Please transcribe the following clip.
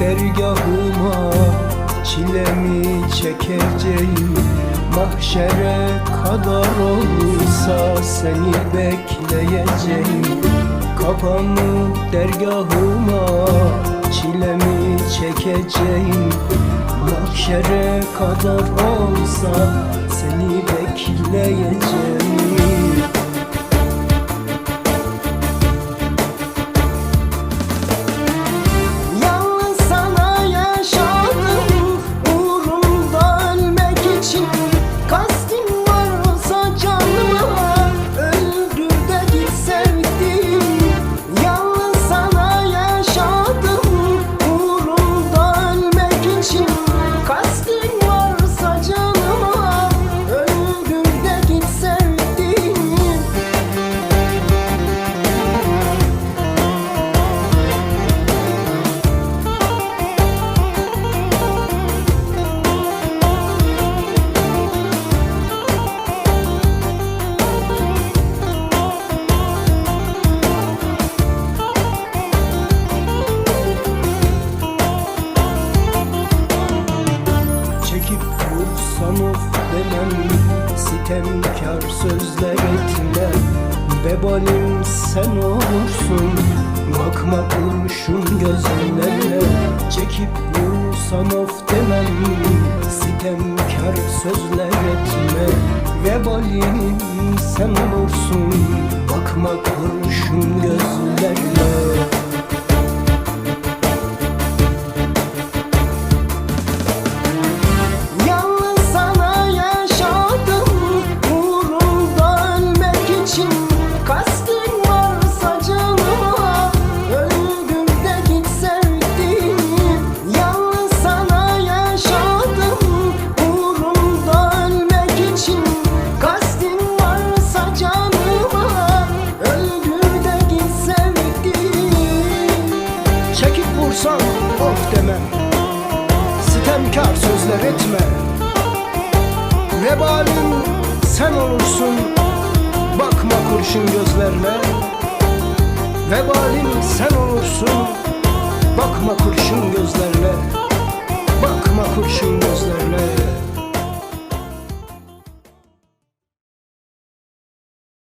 dergahıma Çilemi çekeceğim. Mahşere kadar olursa seni bekleyeceğim. Kafamı dergahıma Çilemi çekeceğim. Mahşere kadar olsa seni bekleyeceğim vursan of demem Sitemkar sözler etme. Vebalim sen olursun Bakma kurşun gözlerine. Çekip vursan of demem Sitemkar sözler etme. Vebalim sen olursun Bakma kurşun gözlerine Sitemkar sözler etme. Vebalim sen olursun. Bakma kurşun gözlerine. Vebalim sen olursun